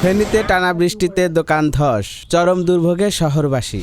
ফেনীতে টানা বৃষ্টিতে দোকান ধস চরম দুর্ভোগে শহরবাসী।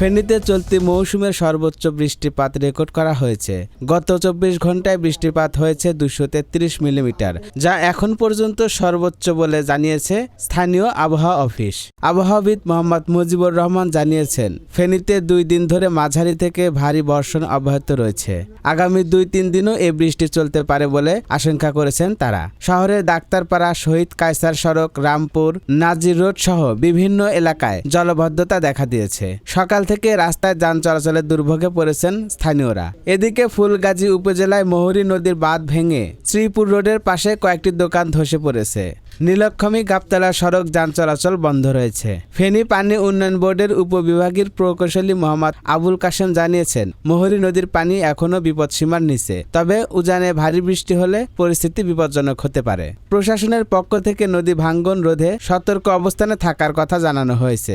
ফেনীতে চলতি মৌসুমের সর্বোচ্চ বৃষ্টিপাত রেকর্ড করা হয়েছে। গত চব্বিশ ঘন্টায় বৃষ্টিপাত হয়েছে দুশো তেত্রিশ মিলিমিটার, যা এখন পর্যন্ত সর্বোচ্চ বলে জানিয়েছে স্থানীয় আবহাওয়া অফিস। আবহাওয়াবিদ মোহাম্মদ মুজিবুর রহমান জানিয়েছেন, ফেনীতে দুই দিন ধরে মাঝারি থেকে ভারী বর্ষণ অব্যাহত রয়েছে। আগামী দুই তিন দিনও এই বৃষ্টি চলতে পারে বলে আশঙ্কা করেছেন তারা। শহরের ডাক্তারপাড়া, শহীদ কায়সার সড়ক, রামপুর, নাজির রোড সহ বিভিন্ন এলাকায় জলবদ্ধতা দেখা দিয়েছে। সকাল থেকে রাস্তায় যান চলাচলে দুর্ভোগে পড়েছেন স্থানীয়রা। এদিকে ফুলগাজী উপজেলায় মহুরী নদীর বাঁধ ভেঙে শ্রীপুর রোডের পাশে কয়েকটি দোকান ধসে পড়েছে। নীলক্ষমী গাবতলা সড়ক যান চলাচল বন্ধ রয়েছে। ফেনী পানি উন্নয়ন বোর্ডের উপবিভাগীয় প্রকৌশলী মোহাম্মদ আবুল কাশেম জানিয়েছেন, মহুরী নদীর পানি এখনও বিপদসীমার নিচে, তবে উজানে ভারী বৃষ্টি হলে পরিস্থিতি বিপজ্জনক হতে পারে। প্রশাসনের পক্ষ থেকে নদী ভাঙ্গন রোধে সতর্ক অবস্থানে থাকার কথা জানানো হয়েছে।